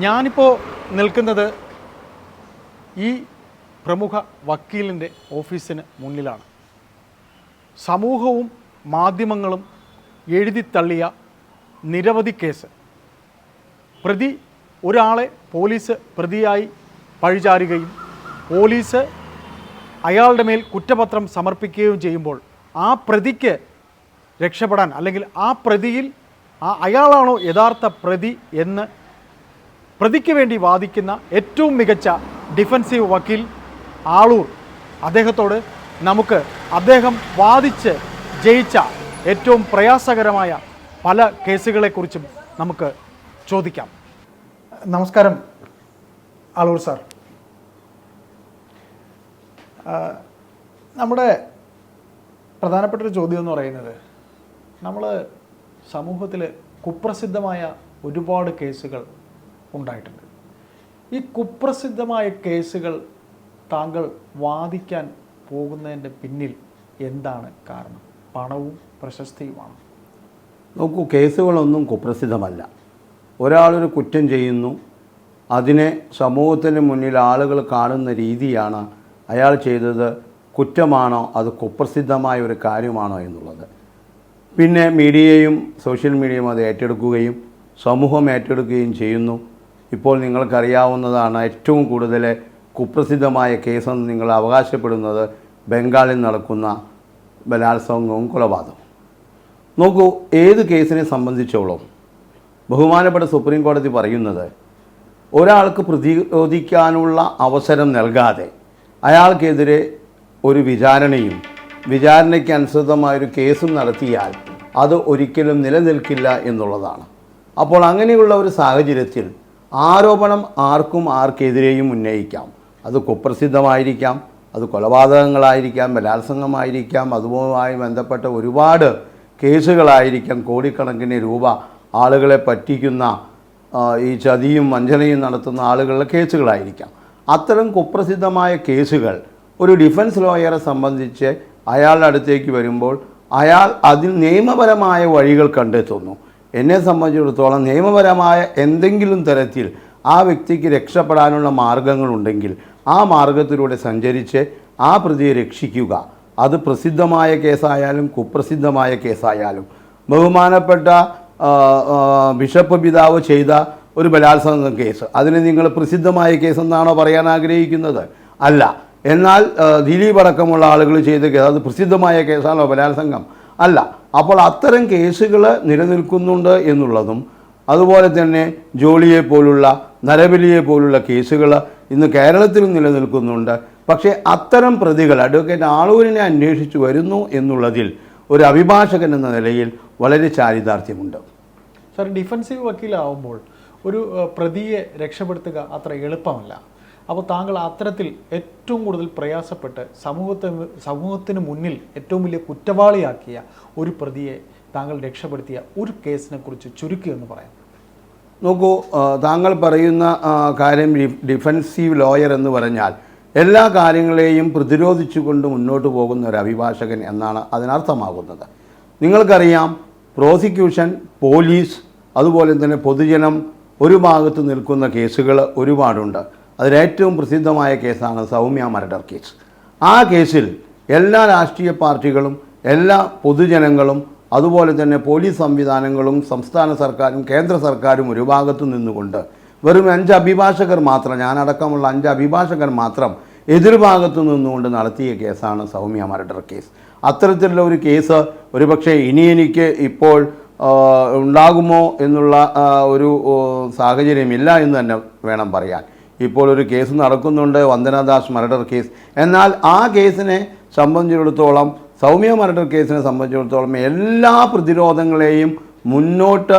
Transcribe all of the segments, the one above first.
ഞാനിപ്പോൾ നിൽക്കുന്നത് ഈ പ്രമുഖ വക്കീലിന്റെ ഓഫീസിന് മുന്നിലാണ്. സമൂഹവും മാധ്യമങ്ങളും എഴുതിത്തള്ളിയ നിരവധി കേസ്. പ്രതി ഒരാളെ പോലീസ് പ്രതിയായി പഴിചാരുകയും പോലീസ് അയാളുടെ മേൽ കുറ്റപത്രം സമർപ്പിക്കുകയും ചെയ്യുമ്പോൾ ആ പ്രതിക്ക് രക്ഷപ്പെടാൻ അല്ലെങ്കിൽ ആ പ്രതിയിൽ ആ അയാളാണോ യഥാർത്ഥ പ്രതി എന്ന് പ്രതിക്ക് വേണ്ടി വാദിക്കുന്ന ഏറ്റവും മികച്ച ഡിഫൻസീവ് വക്കീൽ ആളൂർ. അദ്ദേഹത്തോട് നമുക്ക് അദ്ദേഹം വാദിച്ച് ജയിച്ച ഏറ്റവും പ്രയാസകരമായ പല കേസുകളെക്കുറിച്ചും നമുക്ക് ചോദിക്കാം. നമസ്കാരം ആളൂർ സാർ. നമ്മുടെ പ്രധാനപ്പെട്ട ഒരു ചോദ്യം എന്ന് പറയുന്നത് നമ്മൾ സമൂഹത്തിൽ കുപ്രസിദ്ധമായ ഒരുപാട് കേസുകൾ ഉണ്ടായിട്ടുണ്ട്. ഈ കുപ്രസിദ്ധമായ കേസുകൾ താങ്കൾ വാദിക്കാൻ പോകുന്നതിന്റെ പിന്നിൽ എന്താണ് കാരണം? പണവും പ്രശസ്തിയുമാണ്. നോക്കൂ കേസുകളൊന്നും കുപ്രസിദ്ധമല്ല. ഒരാളൊരു കുറ്റം ചെയ്യുന്നു അതിനെ സമൂഹത്തിന് മുന്നിൽ ആളുകൾ കാണുന്ന രീതിയാണ് അയാൾ ചെയ്തത്. കുറ്റമാണോ അത് കുപ്രസിദ്ധമായ ഒരു കാര്യമാണോ എന്നുള്ളത്. പിന്നെ മീഡിയയും സോഷ്യൽ മീഡിയയും അത് ഏറ്റെടുക്കുകയും സമൂഹം ഏറ്റെടുക്കുകയും ചെയ്യുന്നു. ഇപ്പോൾ നിങ്ങൾക്കറിയാവുന്നതാണ് ഏറ്റവും കൂടുതൽ കുപ്രസിദ്ധമായ കേസെന്ന് നിങ്ങൾ അവകാശപ്പെടുന്നത് ബംഗാളിൽ നടക്കുന്ന ബലാത്സംഗവും കൊലപാതകവും. നോക്കൂ ഏത് കേസിനെ സംബന്ധിച്ചോളം ബഹുമാനപ്പെട്ട സുപ്രീം കോടതി പറയുന്നത് ഒരാൾക്ക് പ്രതിരോധിക്കാനുള്ള അവസരം നൽകാതെ അയാൾക്കെതിരെ ഒരു വിചാരണയും വിചാരണയ്ക്ക് അനുസൃതമായൊരു കേസും നടത്തിയാൽ അത് ഒരിക്കലും നിലനിൽക്കില്ല എന്നുള്ളതാണ്. അപ്പോൾ അങ്ങനെയുള്ള ഒരു സാഹചര്യത്തിൽ ആരോപണം ആർക്കും ആർക്കെതിരെയും ഉന്നയിക്കാം. അത് കുപ്രസിദ്ധമായിരിക്കാം അത് കൊലപാതകങ്ങളായിരിക്കാം ബലാത്സംഗമായിരിക്കാം അതുമായി ബന്ധപ്പെട്ട ഒരുപാട് കേസുകളായിരിക്കാം. കോടിക്കണക്കിന് രൂപ ആളുകളെ പറ്റിക്കുന്ന ഈ ചതിയും വഞ്ചനയും നടത്തുന്ന ആളുകളുടെ കേസുകളായിരിക്കാം. അത്തരം കുപ്രസിദ്ധമായ കേസുകൾ ഒരു ഡിഫൻസ് ലോയറെ സംബന്ധിച്ച് അയാളുടെ അടുത്തേക്ക് വരുമ്പോൾ അയാൾ അതിൽ നിയമപരമായ വഴികൾ കണ്ടെത്തുന്നു. എന്നെ സംബന്ധിച്ചിടത്തോളം നിയമപരമായ എന്തെങ്കിലും തരത്തിൽ ആ വ്യക്തിക്ക് രക്ഷപ്പെടാനുള്ള മാർഗങ്ങളുണ്ടെങ്കിൽ ആ മാർഗത്തിലൂടെ സഞ്ചരിച്ച് ആ പ്രതിയെ രക്ഷിക്കുക. അത് പ്രസിദ്ധമായ കേസായാലും കുപ്രസിദ്ധമായ കേസായാലും. ബഹുമാനപ്പെട്ട ബിഷപ്പ് പിതാവ് ചെയ്ത ഒരു ബലാത്സംഗ കേസ്. അതിന് നിങ്ങൾ പ്രസിദ്ധമായ കേസെന്നാണോ പറയാൻ ആഗ്രഹിക്കുന്നത്? അല്ല. എന്നാൽ ദിലീപ് അടക്കമുള്ള ആളുകൾ ചെയ്ത കേസ് അത് പ്രസിദ്ധമായ കേസാണോ ബലാത്സംഗം? അല്ല. അപ്പോൾ അത്തരം കേസുകൾ നിലനിൽക്കുന്നുണ്ട് എന്നുള്ളതും അതുപോലെ തന്നെ ജോളിയെ പോലുള്ള നരബലിയെ പോലുള്ള കേസുകൾ ഇന്ന് കേരളത്തിലും നിലനിൽക്കുന്നുണ്ട്. പക്ഷേ അത്തരം പ്രതികൾ അഡ്വക്കേറ്റ് ആളൂരിനെ അന്വേഷിച്ചു വരുന്നു എന്നുള്ളതിൽ ഒരു അഭിഭാഷകൻ എന്ന നിലയിൽ വളരെ ചാരിതാർത്ഥ്യമുണ്ട്. സർ ഡിഫൻസീവ് വക്കീലാവുമ്പോൾ ഒരു പ്രതിയെ രക്ഷപ്പെടുത്തുക അത്ര എളുപ്പമല്ല. അപ്പോൾ താങ്കൾ അത്തരത്തിൽ ഏറ്റവും കൂടുതൽ പ്രയാസപ്പെട്ട് സമൂഹത്തെ സമൂഹത്തിന് മുന്നിൽ ഏറ്റവും വലിയ കുറ്റവാളിയാക്കിയ ഒരു പ്രതിയെ താങ്കൾ രക്ഷപ്പെടുത്തിയ ഒരു കേസിനെ കുറിച്ച് ചുരുക്കി എന്ന് പറയാം. നോക്കൂ താങ്കൾ പറയുന്ന കാര്യം ഡിഫൻസീവ് ലോയർ എന്ന് പറഞ്ഞാൽ എല്ലാ കാര്യങ്ങളെയും പ്രതിരോധിച്ചുകൊണ്ട് മുന്നോട്ട് പോകുന്ന ഒരു അഭിഭാഷകൻ എന്നാണ് അതിനർത്ഥമാകുന്നത്. നിങ്ങൾക്കറിയാം പ്രോസിക്യൂഷൻ പോലീസ് അതുപോലെ തന്നെ പൊതുജനം ഒരു ഭാഗത്ത് നിൽക്കുന്ന കേസുകൾ ഒരുപാടുണ്ട്. അതിലേറ്റവും പ്രസിദ്ധമായ കേസാണ് സൗമ്യ മർഡർ കേസ്. ആ കേസിൽ എല്ലാ രാഷ്ട്രീയ പാർട്ടികളും എല്ലാ പൊതുജനങ്ങളും അതുപോലെ തന്നെ പോലീസ് സംവിധാനങ്ങളും സംസ്ഥാന സർക്കാരും കേന്ദ്ര സർക്കാരും ഒരു ഭാഗത്തു നിന്നുകൊണ്ട് വെറും അഞ്ച് അഭിഭാഷകർ മാത്രം ഞാനടക്കമുള്ള അഞ്ച് അഭിഭാഷകർ മാത്രം എതിർഭാഗത്തു നിന്നുകൊണ്ട് നടത്തിയ കേസാണ് സൗമ്യ മർഡർ കേസ്. അത്തരത്തിലുള്ള ഒരു കേസ് ഒരുപക്ഷെ ഇനി എനിക്ക് ഇപ്പോൾ ഉണ്ടാകുമോ എന്നുള്ള ഒരു സാഹചര്യമില്ല എന്ന് തന്നെ വേണം പറയാൻ. ഇപ്പോൾ ഒരു കേസ് നടക്കുന്നുണ്ട് വന്ദനാദാസ് മർഡർ കേസ് എന്നാൽ ആ കേസിനെ സംബന്ധിച്ചിടത്തോളം സൗമ്യ മർഡർ കേസിനെ സംബന്ധിച്ചിടത്തോളം എല്ലാ പ്രതിരോധങ്ങളെയും മുന്നോട്ട്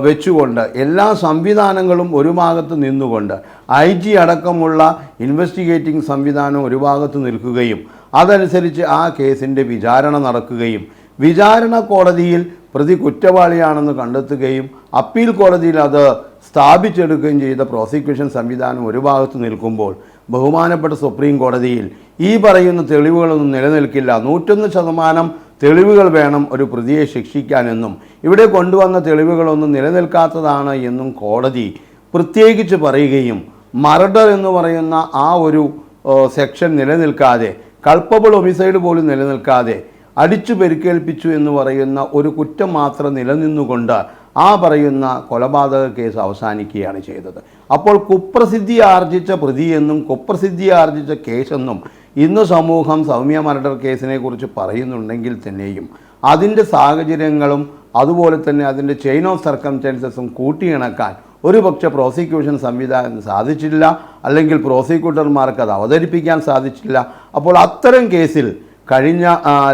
വെച്ചുകൊണ്ട് എല്ലാ സംവിധാനങ്ങളും ഒരു ഭാഗത്ത് നിന്നുകൊണ്ട് ഐ ജി അടക്കമുള്ള ഇൻവെസ്റ്റിഗേറ്റിംഗ് സംവിധാനം ഒരു ഭാഗത്ത് നിൽക്കുകയും അതനുസരിച്ച് ആ കേസിന്റെ വിചാരണ നടക്കുകയും വിചാരണ കോടതിയിൽ പ്രതി കുറ്റവാളിയാണെന്ന് കണ്ടെത്തുകയും അപ്പീൽ കോടതിയിൽ അത് സ്ഥാപിച്ചെടുക്കുകയും ചെയ്ത പ്രോസിക്യൂഷൻ സംവിധാനം ഒരു ഭാഗത്ത് നിൽക്കുമ്പോൾ ബഹുമാനപ്പെട്ട സുപ്രീം കോടതിയിൽ ഈ പറയുന്ന തെളിവുകളൊന്നും നിലനിൽക്കില്ല. നൂറ്റൊന്ന് ശതമാനം തെളിവുകൾ വേണം ഒരു പ്രതിയെ ശിക്ഷിക്കാനെന്നും ഇവിടെ കൊണ്ടുവന്ന തെളിവുകളൊന്നും നിലനിൽക്കാത്തതാണ് എന്നും കോടതി പ്രത്യേകിച്ച് പറയുകയും മർഡർ എന്ന് പറയുന്ന ആ ഒരു സെക്ഷൻ നിലനിൽക്കാതെ കൾപ്പബിൾ ഒമിസൈഡ് പോലും നിലനിൽക്കാതെ അടിച്ചു പരിക്കേൽപ്പിച്ചു എന്ന് പറയുന്ന ഒരു കുറ്റം മാത്രം നിലനിന്നുകൊണ്ട് ആ പറയുന്ന കൊലപാതക കേസ് അവസാനിക്കുകയാണ് ചെയ്തത്. അപ്പോൾ കുപ്രസിദ്ധി ആർജിച്ച പ്രതിയെന്നും കുപ്രസിദ്ധി ആർജിച്ച കേസെന്നും ഇന്ന് സമൂഹം സൗമ്യ മർഡർ കേസിനെ കുറിച്ച് പറയുന്നുണ്ടെങ്കിൽ തന്നെയും അതിന്റെ സാഹചര്യങ്ങളും അതുപോലെ തന്നെ അതിന്റെ ചെയിൻ ഓഫ് സർക്കംസ്റ്റൻസസും കൂട്ടിയിണക്കാൻ ഒരു പക്ഷേ പ്രോസിക്യൂഷൻ സംവിധാനം സാധിച്ചില്ല അല്ലെങ്കിൽ പ്രോസിക്യൂട്ടർമാർക്ക് അത് അവതരിപ്പിക്കാൻ സാധിച്ചില്ല. അപ്പോൾ അത്തരം കേസിൽ കഴിഞ്ഞ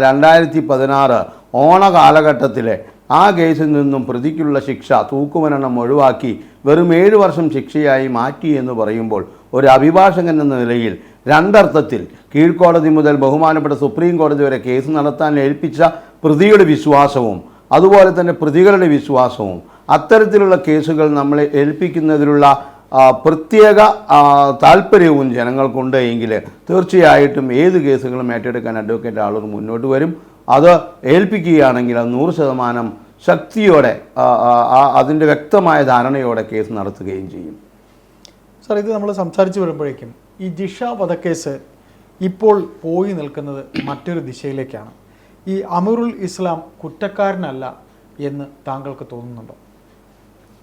രണ്ടായിരത്തി പതിനാറ് ഓണ കാലഘട്ടത്തിലെ ആ കേസിൽ നിന്നും പ്രതിക്കുള്ള ശിക്ഷ തൂക്കുമരണം ഒഴിവാക്കി വെറും ഏഴ് വർഷം ശിക്ഷയായി മാറ്റി എന്ന് പറയുമ്പോൾ ഒരു അഭിഭാഷകൻ എന്ന നിലയിൽ രണ്ടർത്ഥത്തിൽ കീഴ്ക്കോടതി മുതൽ ബഹുമാനപ്പെട്ട സുപ്രീം കോടതി വരെ കേസ് നടത്താൻ ഏൽപ്പിച്ച പ്രതിയുടെ വിശ്വാസവും അതുപോലെ തന്നെ പ്രതികളുടെ വിശ്വാസവും അത്തരത്തിലുള്ള കേസുകൾ നമ്മളെ ഏൽപ്പിക്കുന്നതിലുള്ള പ്രത്യേക താല്പര്യവും ജനങ്ങൾക്കുണ്ട് എങ്കിൽ തീർച്ചയായിട്ടും ഏത് കേസുകളും ഏറ്റെടുക്കാൻ അഡ്വക്കേറ്റ് ആളുകൾ മുന്നോട്ട് വരും. അത് ഏൽപ്പിക്കുകയാണെങ്കിൽ അത് നൂറ് ശതമാനം ശക്തിയോടെ അതിന്റെ വ്യക്തമായ ധാരണയോടെ കേസ് നടത്തുകയും ചെയ്യും. സാർ ഇത് നമ്മൾ സംസാരിച്ച് വരുമ്പോഴേക്കും ഈ ജിഷ വധക്കേസ് ഇപ്പോൾ പോയി നിൽക്കുന്നത് മറ്റൊരു ദിശയിലേക്കാണ്. ഈ അമീറുൽ ഇസ്ലാം കുറ്റക്കാരനല്ല എന്ന് താങ്കൾക്ക് തോന്നുന്നുണ്ടോ?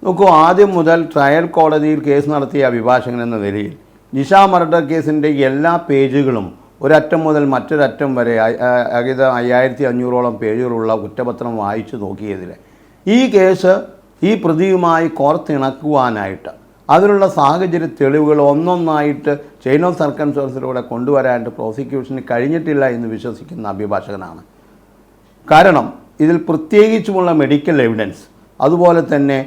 നോക്കൂ ആദ്യം മുതൽ ട്രയൽ കോടതിയിൽ കേസ് നടത്തിയ അഭിഭാഷകൻ എന്ന നിലയിൽ നിഷ മർഡർ കേസിന്റെ എല്ലാ പേജുകളും ഒരറ്റം മുതൽ മറ്റൊരറ്റം വരെ അകിത അയ്യായിരത്തി അഞ്ഞൂറോളം പേജുകളുള്ള കുറ്റപത്രം വായിച്ചു നോക്കിയതിൽ ഈ കേസ് ഈ പ്രതിയുമായി കോർത്തിണക്കുവാനായിട്ട് അതിനുള്ള സാഹചര്യ തെളിവുകൾ ഒന്നൊന്നായിട്ട് ചെയിൻ ഓഫ് സർക്കംസ്റ്റൻസിലൂടെ കൊണ്ടുവരാനായിട്ട് പ്രോസിക്യൂഷന് കഴിഞ്ഞിട്ടില്ല എന്ന് വിശ്വസിക്കുന്ന അഭിഭാഷകനാണ്. കാരണം ഇതിൽ പ്രത്യേകിച്ചുമുള്ള മെഡിക്കൽ എവിഡൻസ് അതുപോലെ തന്നെ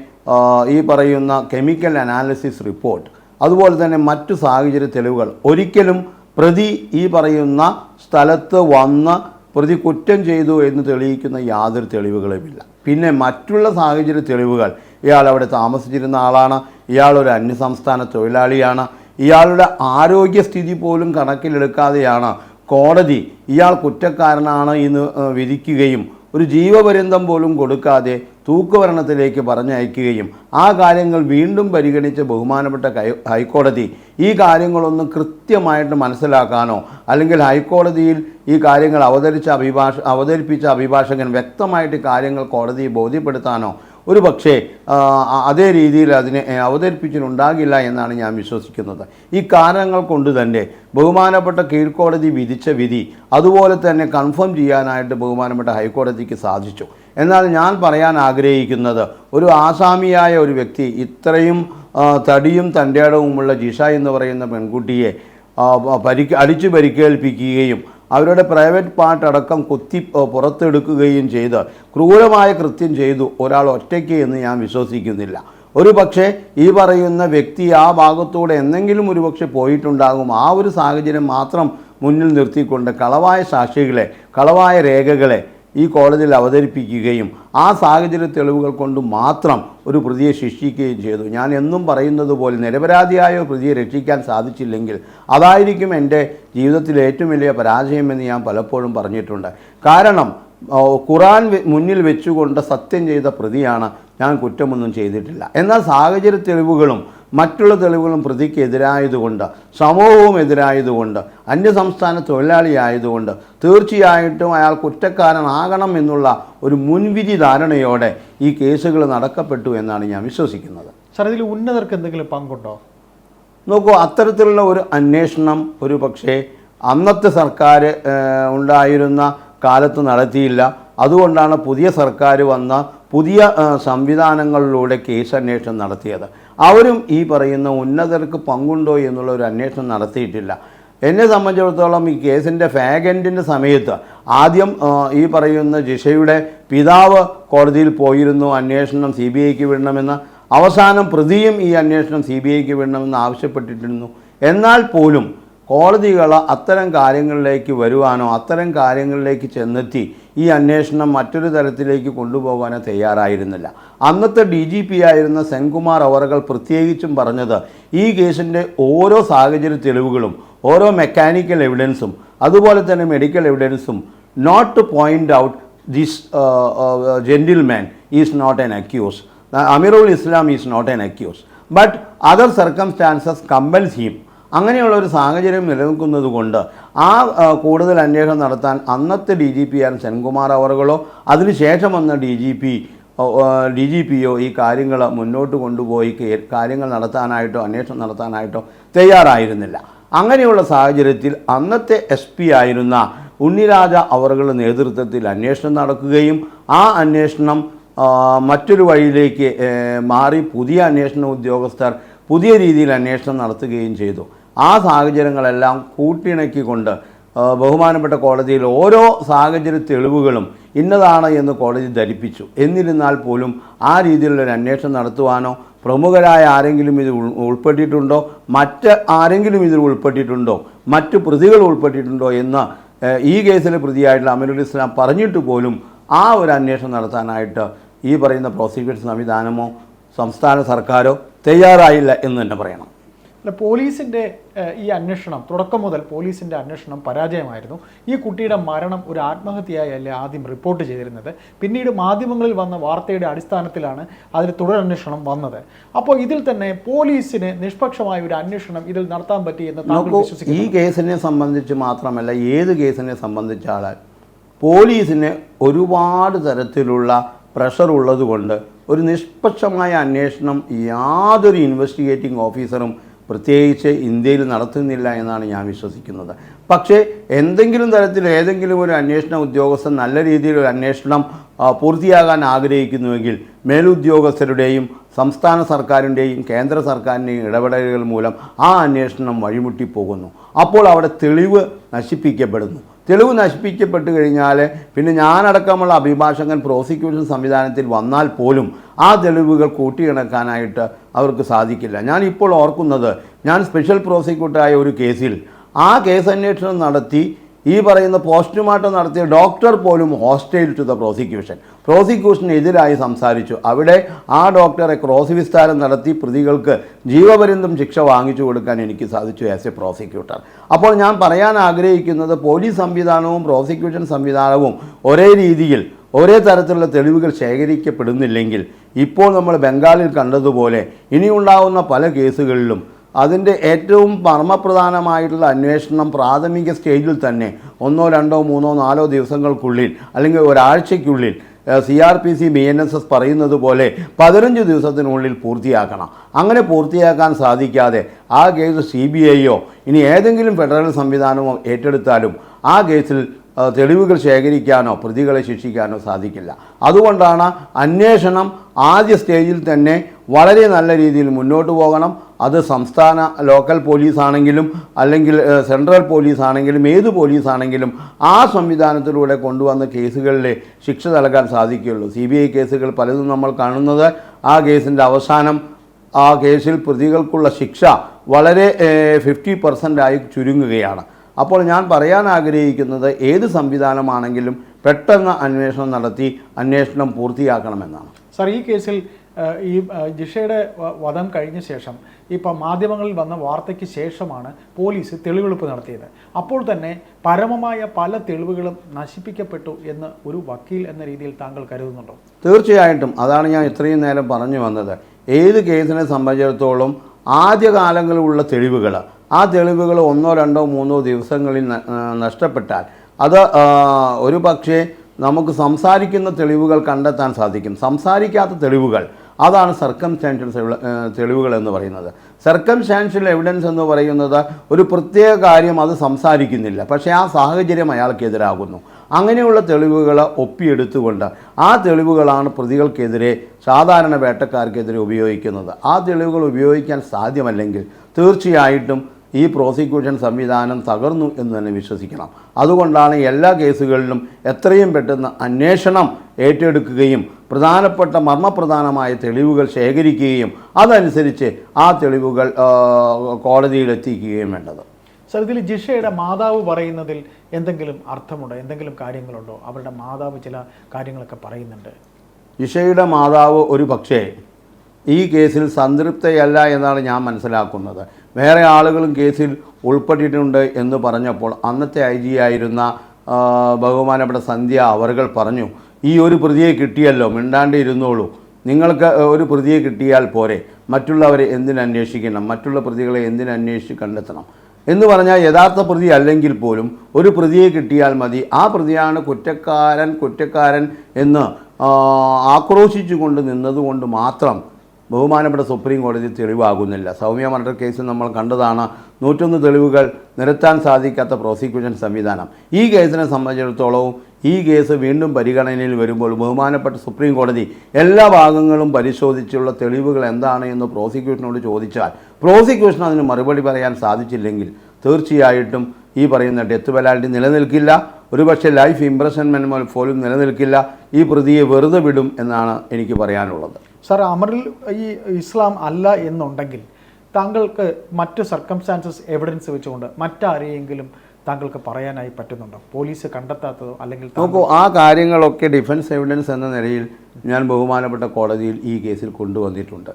ഈ പറയുന്ന കെമിക്കൽ അനാലിസിസ് റിപ്പോർട്ട് അതുപോലെ തന്നെ മറ്റു സാഹചര്യ തെളിവുകൾ ഒരിക്കലും പ്രതി ഈ പറയുന്ന സ്ഥലത്ത് വന്ന് പ്രതി കുറ്റം ചെയ്തു എന്ന് തെളിയിക്കുന്ന യാതൊരു തെളിവുകളുമില്ല. പിന്നെ മറ്റുള്ള സാഹചര്യ തെളിവുകൾ. ഇയാൾ അവിടെ താമസിച്ചിരുന്ന ആളാണ്. ഇയാൾ ഒരു അന്യസംസ്ഥാന തൊഴിലാളിയാണ്. ഇയാളുടെ ആരോഗ്യസ്ഥിതി പോലും കണക്കിലെടുക്കാതെയാണ് കോടതി ഇയാൾ കുറ്റക്കാരനാണ് എന്ന് വിധിക്കുകയും ഒരു ജീവപര്യന്തം പോലും കൊടുക്കാതെ തൂക്കുഭരണത്തിലേക്ക് പറഞ്ഞയക്കുകയും ആ കാര്യങ്ങൾ വീണ്ടും പരിഗണിച്ച് ബഹുമാനപ്പെട്ട ഹൈക്കോടതി ഈ കാര്യങ്ങളൊന്നും കൃത്യമായിട്ട് മനസ്സിലാക്കാനോ അല്ലെങ്കിൽ ഹൈക്കോടതിയിൽ ഈ കാര്യങ്ങൾ അവതരിച്ച അഭിഭാഷ അവതരിപ്പിച്ച അഭിഭാഷകൻ വ്യക്തമായിട്ട് കാര്യങ്ങൾ കോടതിയെ ബോധ്യപ്പെടുത്താനോ ഒരു പക്ഷേ അതേ രീതിയിൽ അതിനെ അവതരിപ്പിച്ചിട്ടുണ്ടാകില്ല എന്നാണ് ഞാൻ വിശ്വസിക്കുന്നത്. ഈ കാരണങ്ങൾ കൊണ്ട് തന്നെ ബഹുമാനപ്പെട്ട കീഴ്ക്കോടതി വിധിച്ച വിധി അതുപോലെ തന്നെ കൺഫേം ചെയ്യാനായിട്ട് ബഹുമാനപ്പെട്ട ഹൈക്കോടതിക്ക് സാധിച്ചു. എന്നാൽ ഞാൻ പറയാൻ ആഗ്രഹിക്കുന്നത് ഒരു ആസാമിയായ ഒരു വ്യക്തി ഇത്രയും തടിയും തന്റെ ഇടവുമുള്ള ജിഷ എന്ന് പറയുന്ന പെൺകുട്ടിയെ പരി അടിച്ചു പരിക്കേൽപ്പിക്കുകയും അവരുടെ പ്രൈവറ്റ് പാർട്ട് അടക്കം കുത്തി പുറത്തെടുക്കുകയും ചെയ്ത് ക്രൂരമായ കൃത്യം ചെയ്തു ഒരാൾ ഒറ്റയ്ക്ക് എന്ന് ഞാൻ വിശ്വസിക്കുന്നില്ല. ഒരു പക്ഷേ ഈ പറയുന്ന വ്യക്തി ആ ഭാഗത്തൂടെ എന്തെങ്കിലും ഒരു പക്ഷേ പോയിട്ടുണ്ടാകും. ആ ഒരു സാഹചര്യം മാത്രം മുന്നിൽ നിർത്തിക്കൊണ്ട് കളവായ സാക്ഷികളെ കളവായ രേഖകളെ ഈ കോളേജിൽ അവതരിപ്പിക്കുകയും ആ സാഹചര്യ തെളിവുകൾ കൊണ്ട് മാത്രം ഒരു പ്രതിയെ ശിക്ഷിക്കുകയും ചെയ്തു. ഞാൻ എന്നും പറയുന്നത് പോലെ നിരപരാധിയായ ഒരു പ്രതിയെ രക്ഷിക്കാൻ സാധിച്ചില്ലെങ്കിൽ അതായിരിക്കും എന്റെ ജീവിതത്തിലെ ഏറ്റവും വലിയ പരാജയമെന്ന് ഞാൻ പലപ്പോഴും പറഞ്ഞിട്ടുണ്ട്. കാരണം ഖുറാൻ മുന്നിൽ വെച്ചുകൊണ്ട് സത്യം ചെയ്ത പ്രതിയാണ് ഞാൻ കുറ്റമൊന്നും ചെയ്തിട്ടില്ല. എന്നാൽ സാഹചര്യ തെളിവുകളും മറ്റുള്ള തെളിവുകളും പ്രതിക്ക് എതിരായതുകൊണ്ട് സമൂഹവും എതിരായതുകൊണ്ട് അന്യസംസ്ഥാന തൊഴിലാളിയായതുകൊണ്ട് തീർച്ചയായിട്ടും അയാൾ കുറ്റക്കാരനാകണം എന്നുള്ള ഒരു മുൻവിധി ധാരണയോടെ ഈ കേസുകൾ നടക്കപ്പെട്ടു എന്നാണ് ഞാൻ വിശ്വസിക്കുന്നത്. സാർ ഇതിൽ ഉന്നതർക്ക് എന്തെങ്കിലും പങ്കുണ്ടോ? നോക്കൂ അത്തരത്തിലുള്ള ഒരു അന്വേഷണം ഒരു പക്ഷേ അന്നത്തെ സർക്കാർ ഉണ്ടായിരുന്ന കാലത്ത് നടത്തിയില്ല. അതുകൊണ്ടാണ് പുതിയ സർക്കാർ വന്ന പുതിയ സംവിധാനങ്ങളിലൂടെ കേസ് അന്വേഷണം നടത്തിയത്. അവരും ഈ പറയുന്ന ഉന്നതർക്ക് പങ്കുണ്ടോ എന്നുള്ള ഒരു അന്വേഷണം നടത്തിയിട്ടില്ല. എന്നെ സംബന്ധിച്ചിടത്തോളം ഈ കേസിന്റെ ഫാഗന്റിന്റെ സമയത്ത് ആദ്യം ഈ പറയുന്ന ജിഷയുടെ പിതാവ് കോടതിയിൽ പോയിരുന്നു അന്വേഷണം സി ബി ഐക്ക് വിടണമെന്ന്. അവസാനം പ്രതിയും ഈ അന്വേഷണം സി ബി ഐക്ക് വിടണമെന്ന് ആവശ്യപ്പെട്ടിട്ടിരുന്നു എന്നാൽ പോലും കോടതികൾ അത്തരം കാര്യങ്ങളിലേക്ക് വരുവാനോ അത്തരം കാര്യങ്ങളിലേക്ക് ചെന്നെത്തി ഈ അന്വേഷണം മറ്റൊരു തരത്തിലേക്ക് കൊണ്ടുപോകാനോ തയ്യാറായിരുന്നില്ല. അന്നത്തെ ഡി ജി പി ആയിരുന്ന സെൻകുമാർ അവറുകൾ പ്രത്യേകിച്ചും പറഞ്ഞത് ഈ കേസിന്റെ ഓരോ സാഹചര്യ തെളിവുകളും ഓരോ മെക്കാനിക്കൽ എവിഡൻസും അതുപോലെ തന്നെ medical എവിഡൻസും not to point out this gentleman is not an accuse Ameerul Islam is not an accuse but other circumstances compels ചെയ്യും അങ്ങനെയുള്ള ഒരു സാഹചര്യം നിലനിൽക്കുന്നത് കൊണ്ട് ആ കൂടുതൽ അന്വേഷണം നടത്താൻ അന്നത്തെ D G P R Senkumar അവറുകളോ അതിനുശേഷം വന്ന D G P D G പിയോ ഈ കാര്യങ്ങൾ മുന്നോട്ട് കൊണ്ടുപോയി കാര്യങ്ങൾ നടത്താനായിട്ടോ അന്വേഷണം നടത്താനായിട്ടോ തയ്യാറായിരുന്നില്ല. അങ്ങനെയുള്ള സാഹചര്യത്തിൽ അന്നത്തെ എസ് പി ആയിരുന്ന ഉണ്ണിരാജ അവറുകളുടെ നേതൃത്വത്തിൽ അന്വേഷണം നടക്കുകയും ആ അന്വേഷണം മറ്റൊരു വഴിയിലേക്ക് മാറി പുതിയ അന്വേഷണ ഉദ്യോഗസ്ഥർ പുതിയ രീതിയിൽ അന്വേഷണം നടത്തുകയും ചെയ്തു. ആ സാഹചര്യങ്ങളെല്ലാം കൂട്ടിണക്കിക്കൊണ്ട് ബഹുമാനപ്പെട്ട കോടതിയിൽ ഓരോ സാഹചര്യ തെളിവുകളും ഇന്നതാണ് എന്ന് കോടതി ധരിപ്പിച്ചു. എന്നിരുന്നാൽ പോലും ആ രീതിയിലുള്ള ഒരു അന്വേഷണം നടത്തുവാനോ പ്രമുഖരായ ആരെങ്കിലും ഇതിൽ ഉൾപ്പെട്ടിട്ടുണ്ടോ മറ്റ് ആരെങ്കിലും ഇതിൽ ഉൾപ്പെട്ടിട്ടുണ്ടോ മറ്റ് പ്രതികൾ ഉൾപ്പെട്ടിട്ടുണ്ടോ എന്ന് ഈ കേസിലെ പ്രതിയായിട്ടുള്ള അമരുൽ ഇസ്ലാം പറഞ്ഞിട്ട് പോലും ആ ഒരു അന്വേഷണം നടത്താനായിട്ട് ഈ പറയുന്ന പ്രോസിക്യൂഷൻ സംവിധാനമോ സംസ്ഥാന സർക്കാരോ തയ്യാറായില്ല എന്ന് തന്നെ പറയണം. അല്ല പോലീസിന്റെ ഏഹ്, ഈ അന്വേഷണം തുടക്കം മുതൽ പോലീസിന്റെ അന്വേഷണം പരാജയമായിരുന്നു. ഈ കുട്ടിയുടെ മരണം ഒരു ആത്മഹത്യയായല്ലേ ആദ്യം റിപ്പോർട്ട് ചെയ്തിരുന്നത്. പിന്നീട് മാധ്യമങ്ങളിൽ വന്ന വാർത്തയുടെ അടിസ്ഥാനത്തിലാണ് അതിന് തുടരന്വേഷണം വന്നത്. അപ്പോൾ ഇതിൽ തന്നെ പോലീസിന് നിഷ്പക്ഷമായ ഒരു അന്വേഷണം ഇതിൽ നടത്താൻ പറ്റി എന്ന് താങ്കൾ വിശ്വസിക്കുന്നു. ഈ കേസിനെ സംബന്ധിച്ച് മാത്രമല്ല ഏത് കേസിനെ സംബന്ധിച്ചാൽ പോലീസിന് ഒരുപാട് തരത്തിലുള്ള പ്രഷർ ഉള്ളതുകൊണ്ട് ഒരു നിഷ്പക്ഷമായ അന്വേഷണം യാതൊരു ഇൻവെസ്റ്റിഗേറ്റിംഗ് ഓഫീസറും പ്രത്യേകിച്ച് ഇന്ത്യയിൽ നടത്തുന്നില്ല എന്നാണ് ഞാൻ വിശ്വസിക്കുന്നത്. പക്ഷേ എന്തെങ്കിലും തരത്തിൽ ഏതെങ്കിലും ഒരു അന്വേഷണ ഉദ്യോഗസ്ഥൻ നല്ല രീതിയിൽ ഒരു അന്വേഷണം പൂർത്തിയാകാൻ ആഗ്രഹിക്കുന്നുവെങ്കിൽ മേലുദ്യോഗസ്ഥരുടെയും സംസ്ഥാന സർക്കാരിന്റെയും കേന്ദ്ര സർക്കാരിന്റെയും ഇടപെടലുകൾ മൂലം ആ അന്വേഷണം വഴിമുട്ടിപ്പോകുന്നു. അപ്പോൾ അവിടെ തെളിവ് നശിപ്പിക്കപ്പെടുന്നു. തെളിവ് നശിപ്പിക്കപ്പെട്ട് കഴിഞ്ഞാൽ പിന്നെ ഞാനടക്കമുള്ള അഭിഭാഷകൻ പ്രോസിക്യൂഷൻ സംവിധാനത്തിൽ വന്നാൽ പോലും ആ തെളിവുകൾ കൂട്ടിയിണക്കാനായിട്ട് അവർക്ക് സാധിക്കില്ല. ഞാൻ ഇപ്പോൾ ഓർക്കുന്നത് ഞാൻ സ്പെഷ്യൽ പ്രോസിക്യൂട്ടറായ ഒരു കേസിൽ ആ കേസ് അന്വേഷണം നടത്തി ഈ പറയുന്ന പോസ്റ്റ്മോർട്ടം നടത്തിയ ഡോക്ടർ പോലും ഹോസ്റ്റൈൽ ടു ദ പ്രോസിക്യൂഷൻ. പ്രോസിക്യൂഷനെതിരായി സംസാരിച്ചു. അവിടെ ആ ഡോക്ടറെ ക്രോസ് വിസ്താരം നടത്തി പ്രതികൾക്ക് ജീവപര്യന്തം ശിക്ഷ വാങ്ങിച്ചു കൊടുക്കാൻ എനിക്ക് സാധിച്ചു ആസ് എ പ്രോസിക്യൂട്ടർ അപ്പോൾ ഞാൻ പറയാൻ ആഗ്രഹിക്കുന്നത് പോലീസ് സംവിധാനവും പ്രോസിക്യൂഷൻ സംവിധാനവും ഒരേ രീതിയിൽ ഒരേ തരത്തിലുള്ള തെളിവുകൾ ശേഖരിക്കപ്പെടുന്നില്ലെങ്കിൽ ഇപ്പോൾ നമ്മൾ ബംഗാളിൽ കണ്ടതുപോലെ ഇനിയുണ്ടാവുന്ന പല കേസുകളിലും അതിന്റെ ഏറ്റവും മർമ്മപ്രധാനമായിട്ടുള്ള അന്വേഷണം പ്രാഥമിക സ്റ്റേജിൽ തന്നെ ഒന്നോ രണ്ടോ മൂന്നോ നാലോ ദിവസങ്ങൾക്കുള്ളിൽ അല്ലെങ്കിൽ ഒരാഴ്ചയ്ക്കുള്ളിൽ C R P C B N S S പറയുന്നത് പോലെ പതിനഞ്ച് ദിവസത്തിനുള്ളിൽ പൂർത്തിയാക്കണം. അങ്ങനെ പൂർത്തിയാക്കാൻ സാധിക്കാതെ ആ കേസ് സി ബി ഐയോ ഇനി ഏതെങ്കിലും ഫെഡറൽ സംവിധാനമോ ഏറ്റെടുത്താലും ആ കേസിൽ തെളിവുകൾ ശേഖരിക്കാനോ പ്രതികളെ ശിക്ഷിക്കാനോ സാധിക്കില്ല. അതുകൊണ്ടാണ് അന്വേഷണം ആദ്യ സ്റ്റേജിൽ തന്നെ വളരെ നല്ല രീതിയിൽ മുന്നോട്ട് പോകണം. അത് സംസ്ഥാന ലോക്കൽ പോലീസ് ആണെങ്കിലും അല്ലെങ്കിൽ സെൻട്രൽ പോലീസ് ആണെങ്കിലും ഏത് പോലീസ് ആണെങ്കിലും ആ സംവിധാനത്തിലൂടെ കൊണ്ടുവന്ന കേസുകളിലെ ശിക്ഷ നൽകാൻ സാധിക്കുകയുള്ളൂ. സി ബി ഐ കേസുകൾ പലതും നമ്മൾ കാണുന്നത്. ആ കേസിന്റെ അവസാനം ആ കേസിൽ പ്രതികൾക്കുള്ള ശിക്ഷ വളരെ ഫിഫ്റ്റി പെർസെന്റായി ചുരുങ്ങുകയാണ്. അപ്പോൾ ഞാൻ പറയാൻ ആഗ്രഹിക്കുന്നത് ഏത് സംവിധാനമാണെങ്കിലും പെട്ടെന്ന് അന്വേഷണം നടത്തി അന്വേഷണം പൂർത്തിയാക്കണമെന്നാണ്. സാർ ഈ കേസിൽ ഈ ജിഷയുടെ വധം കഴിഞ്ഞ ശേഷം ഇപ്പം മാധ്യമങ്ങളിൽ വന്ന വാർത്തയ്ക്ക് ശേഷമാണ് പോലീസ് തെളിവെടുപ്പ് നടത്തിയത്. അപ്പോൾ തന്നെ പരമമായ പല തെളിവുകളും നശിപ്പിക്കപ്പെട്ടു എന്ന് ഒരു വക്കീൽ എന്ന രീതിയിൽ താങ്കൾ കരുതുന്നുണ്ടോ? തീർച്ചയായിട്ടും. അതാണ് ഞാൻ ഇത്രയും നേരം പറഞ്ഞു വന്നത്. ഏത് കേസിനെ സംബന്ധിച്ചിടത്തോളം ആദ്യകാലങ്ങളിലുള്ള തെളിവുകൾ ആ തെളിവുകൾ ഒന്നോ രണ്ടോ മൂന്നോ ദിവസങ്ങളിൽ നഷ്ടപ്പെട്ടാൽ അത് ഒരു പക്ഷേ നമുക്ക് സംസാരിക്കുന്ന തെളിവുകൾ കണ്ടെത്താൻ സാധിക്കും. സംസാരിക്കാത്ത തെളിവുകൾ അതാണ് സർക്കംസ്റ്റാൻഷ്യൽ തെളിവുകൾ എന്ന് പറയുന്നത്. സർക്കംസ്റ്റാൻഷ്യൽ എവിഡൻസ് എന്ന് പറയുന്നത് ഒരു പ്രത്യേക കാര്യം അത് സംസാരിക്കുന്നില്ല. പക്ഷേ ആ സാഹചര്യം അയാൾക്കെതിരാകുന്നു. അങ്ങനെയുള്ള തെളിവുകൾ ഒപ്പിയെടുത്തുകൊണ്ട് ആ തെളിവുകളാണ് പ്രതികൾക്കെതിരെ സാധാരണ വേട്ടക്കാർക്കെതിരെ ഉപയോഗിക്കുന്നത്. ആ തെളിവുകൾ ഉപയോഗിക്കാൻ സാധ്യമല്ലെങ്കിൽ തീർച്ചയായിട്ടും ഈ പ്രോസിക്യൂഷൻ സംവിധാനം തകർന്നു എന്ന് തന്നെ വിശ്വസിക്കണം. അതുകൊണ്ടാണ് എല്ലാ കേസുകളിലും എത്രയും പെട്ടെന്ന് അന്വേഷണം ഏറ്റെടുക്കുകയും പ്രധാനപ്പെട്ട മർമ്മപ്രധാനമായ തെളിവുകൾ ശേഖരിക്കുകയും അതനുസരിച്ച് ആ തെളിവുകൾ കോടതിയിലെത്തിക്കുകയും വേണ്ടത്. സർ ഇതിൽ ജിഷയുടെ മാതാവ് പറയുന്നതിൽ എന്തെങ്കിലും അർത്ഥമുണ്ടോ? എന്തെങ്കിലും കാര്യങ്ങളുണ്ടോ? അവരുടെ മാതാവ് ചില കാര്യങ്ങളൊക്കെ പറയുന്നുണ്ട്. ജിഷയുടെ മാതാവ് ഒരു പക്ഷേ ഈ കേസിൽ സംതൃപ്തയല്ല എന്നാണ് ഞാൻ മനസ്സിലാക്കുന്നത്. വേറെ ആളുകളും കേസിൽ ഉൾപ്പെട്ടിട്ടുണ്ട് എന്ന് പറഞ്ഞപ്പോൾ അന്നത്തെ ഐ ജി ആയിരുന്ന ബഹുമാനപ്പെട്ട സന്ധ്യ അവർകൾ പറഞ്ഞു ഈ ഒരു പ്രതിയെ കിട്ടിയല്ലോ മിണ്ടാണ്ട് ഇരുന്നോളൂ. നിങ്ങൾക്ക് ഒരു പ്രതിയെ കിട്ടിയാൽ പോരെ. മറ്റുള്ളവരെ എന്തിനന്വേഷിക്കണം മറ്റുള്ള പ്രതികളെ എന്തിനന്വേഷിച്ച് കണ്ടെത്തണം? എന്ന് പറഞ്ഞാൽ യഥാർത്ഥ പ്രതി അല്ലെങ്കിൽ പോലും ഒരു പ്രതിയെ കിട്ടിയാൽ മതി. ആ പ്രതിയാണ് കുറ്റക്കാരൻ കുറ്റക്കാരൻ എന്ന് ആക്രോശിച്ചു കൊണ്ട് നിന്നതുകൊണ്ട് മാത്രം ബഹുമാനപ്പെട്ട സുപ്രീം കോടതി തെളിവാകുന്നില്ല. സൗമ്യ മർഡർ കേസ് നമ്മൾ കണ്ടതാണ് നൂറ്റൊന്ന് തെളിവുകൾ നിരത്താൻ സാധിക്കാത്ത പ്രോസിക്യൂഷൻ സംവിധാനം. ഈ കേസിനെ സംബന്ധിച്ചിടത്തോളവും ഈ കേസ് വീണ്ടും പരിഗണനയിൽ വരുമ്പോൾ ബഹുമാനപ്പെട്ട സുപ്രീം കോടതി എല്ലാ ഭാഗങ്ങളും പരിശോധിച്ചുള്ള തെളിവുകൾ എന്താണ് എന്ന് പ്രോസിക്യൂഷനോട് ചോദിച്ചാൽ പ്രോസിക്യൂഷൻ അതിന് മറുപടി പറയാൻ സാധിച്ചില്ലെങ്കിൽ തീർച്ചയായിട്ടും ഈ പറയുന്ന ഡെത്ത് പെനാൽറ്റി നിലനിൽക്കില്ല. ഒരുപക്ഷെ ലൈഫ് ഇംപ്രഷൻമെന്റ് പോലും നിലനിൽക്കില്ല. ഈ പ്രതിയെ വെറുതെ വിടും എന്നാണ് എനിക്ക് പറയാനുള്ളത്. സാർ അമറിൽ ഈ ഇസ്ലാം അല്ല എന്നുണ്ടെങ്കിൽ താങ്കൾക്ക് മറ്റ് സർക്കംസ്റ്റാൻസസ് എവിഡൻസ് വെച്ചുകൊണ്ട് മറ്റാരെയെങ്കിലും താങ്കൾക്ക് പറയാനായി പറ്റുന്നുണ്ടോ? പോലീസ് കണ്ടെത്താത്തതോ അല്ലെങ്കിൽ നോക്കൂ ആ കാര്യങ്ങളൊക്കെ ഡിഫൻസ് എവിഡൻസ് എന്ന നിലയിൽ ഞാൻ ബഹുമാനപ്പെട്ട കോടതിയിൽ ഈ കേസിൽ കൊണ്ടുവന്നിട്ടുണ്ട്.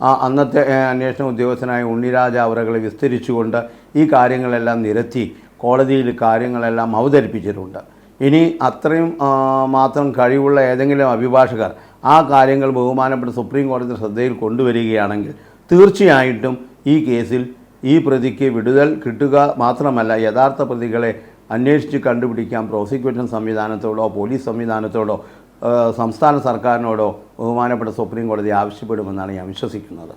ആ അന്നത്തെ അന്വേഷണ ഉദ്യോഗസ്ഥനായ ഉണ്ണിരാജ അവരകളെ വിസ്തരിച്ചുകൊണ്ട് ഈ കാര്യങ്ങളെല്ലാം നിരത്തി കോടതിയിൽ കാര്യങ്ങളെല്ലാം അവതരിപ്പിച്ചിട്ടുണ്ട്. ഇനി അത്രയും മാത്രം കഴിവുള്ള ഏതെങ്കിലും അഭിഭാഷകർ ആ കാര്യങ്ങൾ ബഹുമാനപ്പെട്ട സുപ്രീം കോടതിയുടെ ശ്രദ്ധയിൽ കൊണ്ടുവരികയാണെങ്കിൽ തീർച്ചയായിട്ടും ഈ കേസിൽ ഈ പ്രതിക്ക് വിടുതൽ കിട്ടുക മാത്രമല്ല യഥാർത്ഥ പ്രതികളെ അന്വേഷിച്ച് കണ്ടുപിടിക്കാൻ പ്രോസിക്യൂഷൻ സംവിധാനത്തോടോ പോലീസ് സംവിധാനത്തോടോ സംസ്ഥാന സർക്കാരിനോടോ ബഹുമാനപ്പെട്ട സുപ്രീം കോടതി ആവശ്യപ്പെടുമെന്നാണ് ഞാൻ വിശ്വസിക്കുന്നത്.